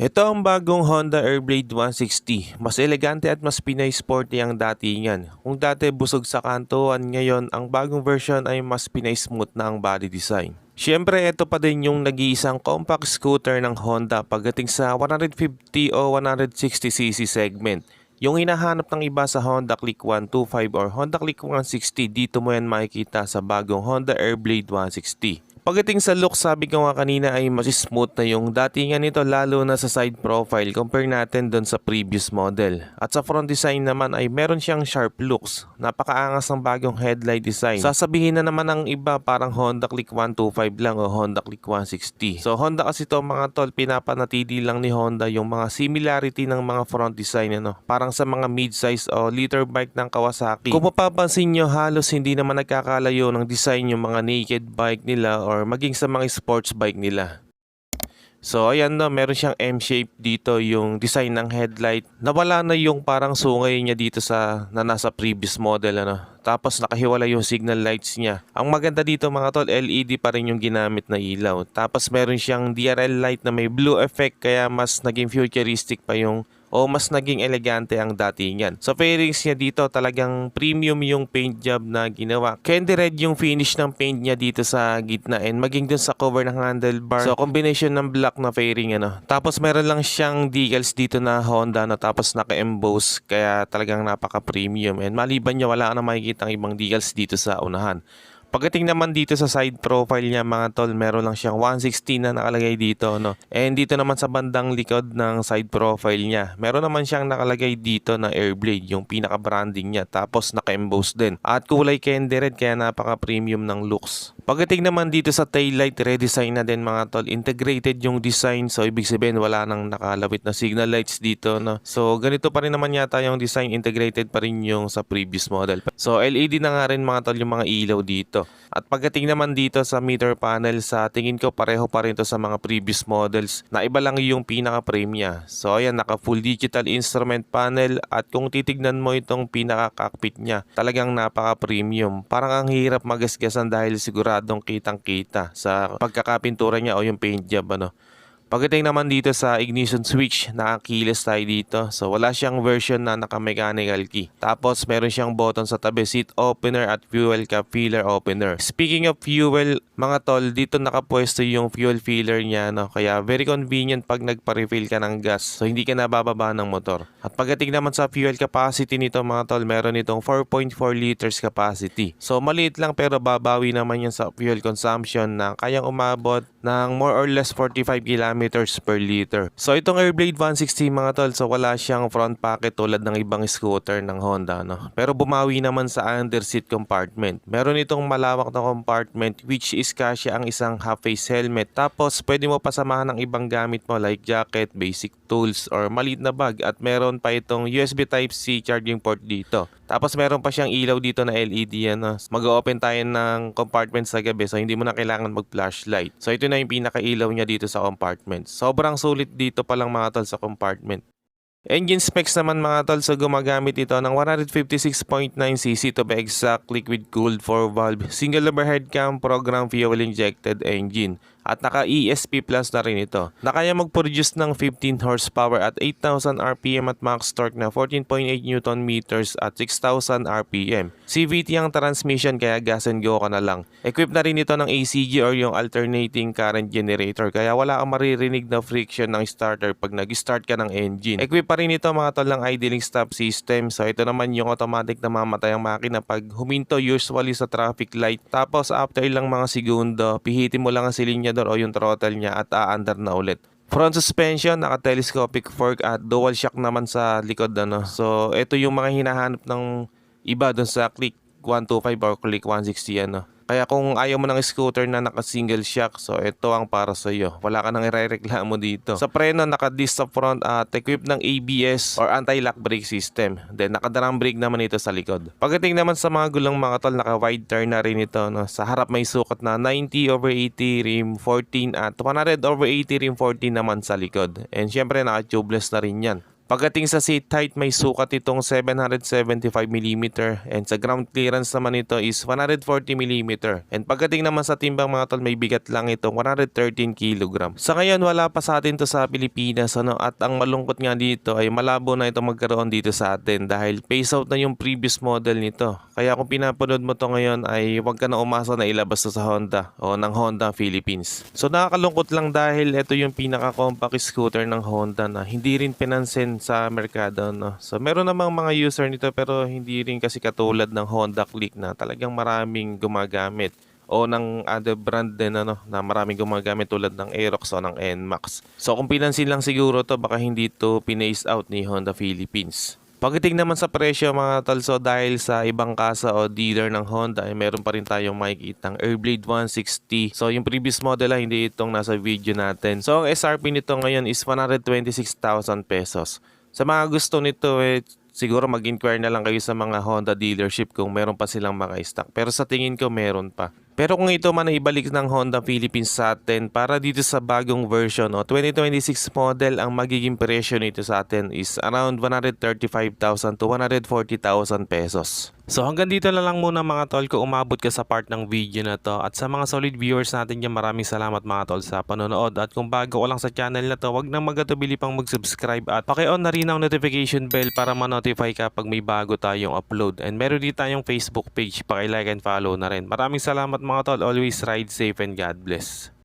Ito ang bagong Honda Airblade 160. Mas elegante at mas Pinay sporty ang datingan. Kung dati busog sa kantuan, ngayon ang bagong version ay mas Pinay smooth na ang body design. Siyempre, ito pa din yung nag-iisang compact scooter ng Honda pagdating sa 150 o 160cc segment. Yung hinahanap ng iba sa Honda Click 125 or Honda Click 160, dito mo yan makikita sa bagong Honda Airblade 160. Pagdating sa look, sabi ko nga kanina ay mas smooth na yung datingan nito lalo na sa side profile compare natin doon sa previous model. At sa front design naman ay meron siyang sharp looks. Napakaangas ng bagong headlight design. Sasabihin na naman ng iba parang Honda Click 125 lang o Honda Click 160. So Honda kasi to mga tol, pinapanatili lang ni Honda yung mga similarity ng mga front design ano. Parang sa mga mid-size o liter bike ng Kawasaki. Kung mapapansin nyo, halos hindi naman nagkakalayo ng design yung mga naked bike nila or maging sa mga sports bike nila. So ayan no, meron siyang M-shape dito yung design ng headlight. Nawala na yung parang sungay niya dito sa na nasa previous model ano. Tapos nakahiwala yung signal lights niya. Ang maganda dito mga tol, LED pa rin yung ginamit na ilaw. Tapos meron siyang DRL light na may blue effect kaya mas naging futuristic pa yung o mas naging elegante ang datingan. Sa fairings niya dito talagang premium yung paint job na ginawa. Candy red yung finish ng paint niya dito sa gitna and maging dun sa cover ng handlebar. So combination ng black na fairing ano. Tapos meron lang siyang decals dito na Honda na tapos naka-emboss kaya talagang napaka-premium and maliban niya wala ka na makikita ang ibang decals dito sa unahan. Pagdating naman dito sa side profile niya mga tol, meron lang siyang 160 na nakalagay dito. No? And dito naman sa bandang likod ng side profile niya, meron naman siyang nakalagay dito na Airblade, yung pinaka-branding niya. Tapos naka-emboss din. At kulay candy red kaya napaka-premium ng looks. Pagdating naman dito sa taillight, redesign na din mga tol. Integrated yung design. So ibig sabihin wala nang nakalawit na signal lights dito. No? So ganito pa rin naman yata yung design. Integrated pa rin yung sa previous model. So LED na nga rin mga tol yung mga ilaw dito. At pagdating naman dito sa meter panel, sa tingin ko pareho pa rin to sa mga previous models na iba lang yung pinaka-frame niya. So ayan, naka full digital instrument panel at kung titignan mo itong pinaka-cockpit niya, talagang napaka-premium. Parang ang hirap magasgasan dahil siguradong kitang-kita sa pagkakapintura niya o yung paint job ano. Pagdating naman dito sa ignition switch, nakakilis tayo dito. So wala siyang version na naka-mechanical key. Tapos meron siyang button sa tabi, seat opener at fuel cap filler opener. Speaking of fuel, mga tol, dito nakapwesto yung fuel filler niya. No? Kaya very convenient pag nagpa-refill ka ng gas. So hindi ka nabababa ng motor. At pagdating naman sa fuel capacity nito mga tol, meron itong 4.4 liters capacity. So maliit lang pero babawi naman yan sa fuel consumption na kayang umabot ng more or less 45 kilometers per liter. So itong Airblade 160 mga tol, so wala siyang front pocket tulad ng ibang scooter ng Honda. No? Pero bumawi naman sa under seat compartment. Meron itong malawak na compartment which is kasya ang isang half-face helmet. Tapos pwede mo pasamahan ng ibang gamit mo like jacket, basic tools, or maliit na bag. At meron pa itong USB Type-C charging port dito. Tapos meron pa siyang ilaw dito na LED. Ano. Mag-open tayo ng compartment sa gabi so hindi mo na kailangan mag-flashlight. So ito na yung pinaka-ilaw niya dito sa compartment. Sobrang sulit dito pa lang mga tol sa compartment. Engine specs naman mga tol, so gumagamit ito ng 156.9cc to be exact liquid-cooled 4-valve single overhead cam program fuel-injected engine at naka ESP Plus na rin ito. Nakaya mag-produce ng 15 horsepower at 8,000 RPM at max torque na 14.8 Newton meters at 6,000 RPM. CVT ang transmission kaya gas and go ka na lang. Equipped na rin ito ng ACG or yung alternating current generator kaya wala kang maririnig na friction ng starter pag nag-start ka ng engine. Equipped pa rin ito mga tol ng idling stop system. So ito naman yung automatic na mamatay ang makina pag huminto usually sa traffic light. Tapos after ilang mga segundo, pihitin mo lang ang silinyador o yung throttle niya at aandar na ulit. Front suspension, naka-telescopic fork at dual shock naman sa likod. Ano. So ito yung mga hinahanap ng iba dun sa Click 125 or Click 160. Ano. Kaya kung ayaw mo ng scooter na naka-single shock, so ito ang para sa iyo. Wala ka nang irereklamo dito. Sa preno, naka-disc sa front at equipped ng ABS or anti-lock brake system. Then, naka-drum brake naman ito sa likod. Pagdating naman sa mga gulong mga tol, naka-wide turn na rin ito. No? Sa harap may sukat na 90 over 80 rim 14 at 100 over 80 rim 14 naman sa likod. And syempre, naka-tubeless na rin yan. Pagdating sa seat height, may sukat itong 775mm and sa ground clearance naman ito is 140mm. And pagdating naman sa timbang mga tol, may bigat lang itong 113 kg. Sa ngayon, wala pa sa atin to sa Pilipinas ano, at ang malungkot nga dito ay malabo na ito magkaroon dito sa atin dahil phase out na yung previous model nito. Kaya kung pinapanood mo to ngayon ay huwag ka na umasa na ilabas to sa Honda o ng Honda Philippines. So nakakalungkot lang dahil ito yung pinaka-compact scooter ng Honda na hindi rin pinansin sa merkado. No? So meron namang mga user nito pero hindi rin kasi katulad ng Honda Click na talagang maraming gumagamit o ng other brand din ano, na maraming gumagamit tulad ng Aerox o ng NMAX. So kung pinansin lang siguro to baka hindi to pinace out ni Honda Philippines. Pagdating naman sa presyo mga talso dahil sa ibang kasa o dealer ng Honda ay meron pa rin tayong makikita ng Airblade 160. So yung previous model ay hindi itong nasa video natin. So ang SRP nito ngayon is 126,000 pesos. Sa mga gusto nito eh siguro mag-inquire na lang kayo sa mga Honda dealership kung meron pa silang maka-stock. Pero sa tingin ko meron pa. Pero kung ito man ay ibalik ng Honda Philippines sa atin para dito sa bagong version o 2026 model ang magiging presyo nito sa atin is around 135,000 to 140,000 pesos. So hanggang dito na lang muna mga tol kung umabot ka sa part ng video na to at sa mga solid viewers natin dyan maraming salamat mga tol sa panonood at kung bago ka lang sa channel na to wag nang magatubili pang mag-subscribe at paki-on na rin ang notification bell para ma-notify ka pag may bago tayong upload and meron din tayong Facebook page paki-like and follow na rin. Maraming salamat mga tol always ride safe and God bless.